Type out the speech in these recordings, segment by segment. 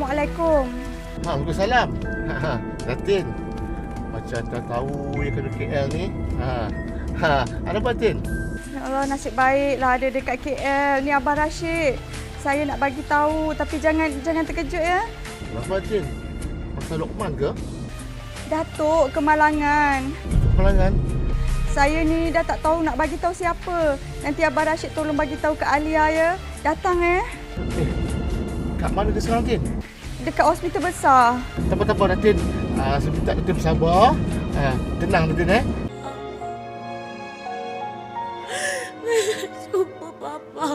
Assalamualaikum. Ha, Waalaikumsalam. Ha, Datin. Macam tak tahu yang kena KL ni. Ha. Ha, ada apa Datin? Ya Allah, nasib baiklah ada dekat KL. Ni Abang Rashid. Saya nak bagi tahu tapi jangan jangan terkejut ya. Kenapa Datin? Pasal Lokman ke? Datuk kemalangan. Pelangan? Saya ni dah tak tahu nak bagi tahu siapa. Nanti Abang Rashid tolong bagi tahu ke Alia ya. Datang eh. Eh, kat mana dia sekarang Datin? Dekat hospital besar. Tak apa-apa Datin. Uh, saya minta Datin bersabar. Uh, tenang Datin eh. Jumpa Papa.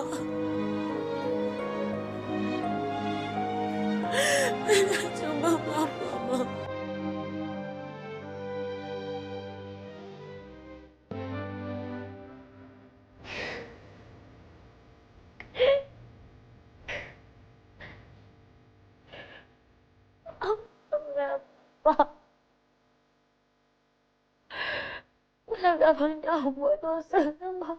Jumpa Papa. Abang dah buat dosa dengan?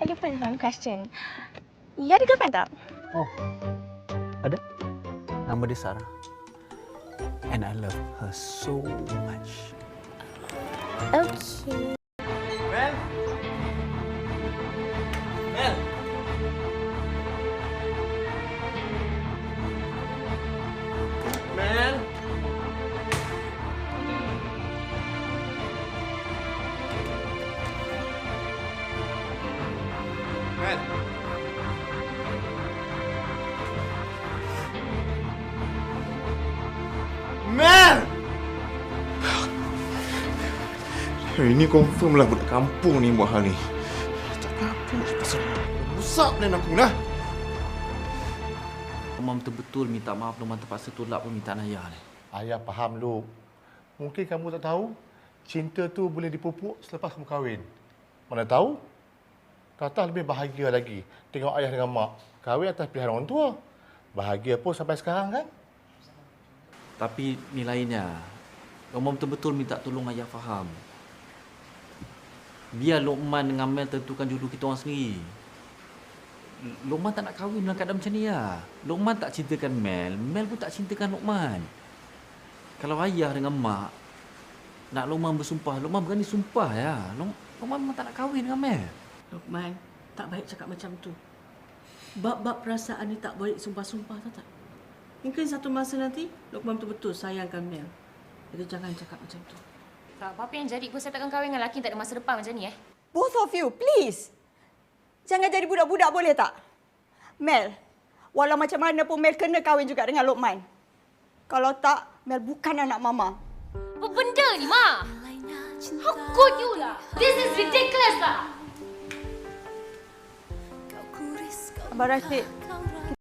I have one question. You ada girlfriend tak? Oh, ada. Nama dia Sarah. And I love her so much. Okay. Hari ni confirm lah budak kampung ni buat hal ni. Tak apa pasal rusak plan aku lah. Umam betul-betul minta maaf Lumam terpaksa tolak permintaan ayah ni. Ayah faham Luk. Mungkin kamu tak tahu, cinta tu boleh dipupuk selepas kamu kahwin. Mana tahu? Tatah lebih bahagia lagi tengok ayah dengan mak kahwin atas pilihan orang tua. Bahagia pun sampai sekarang kan? Tapi ni lainnya. Umam betul-betul minta tolong ayah faham. Biar Lokman dengan Mel tentukan jodoh kita orang sendiri. Lokman tak nak kahwin dalam keadaan macam ni lah. Lokman tak cintakan Mel, Mel pun tak cintakan Lokman. Kalau ayah dengan mak nak Lokman bersumpah, Lokman berani sumpah ya. Lokman memang tak nak kahwin dengan Mel. Lokman, tak baik cakap macam tu. Bab-bab perasaan ni tak boleh sumpah-sumpah, tahu tak? Mungkin satu masa nanti, Lokman betul-betul sayangkan Mel. Jadi jangan cakap macam tu. Kak, apa yang jadi pun saya takkan kahwin dengan lelaki tak ada masa depan macam ni eh. Both of you, please. Jangan jadi budak-budak boleh tak? Mel, walau macam mana pun Mel kena kahwin juga dengan Lokman. Kalau tak, Mel bukan anak mama. Apa benda ni, Ma? How could you lah? This is ridiculous lah. Abang Rashid,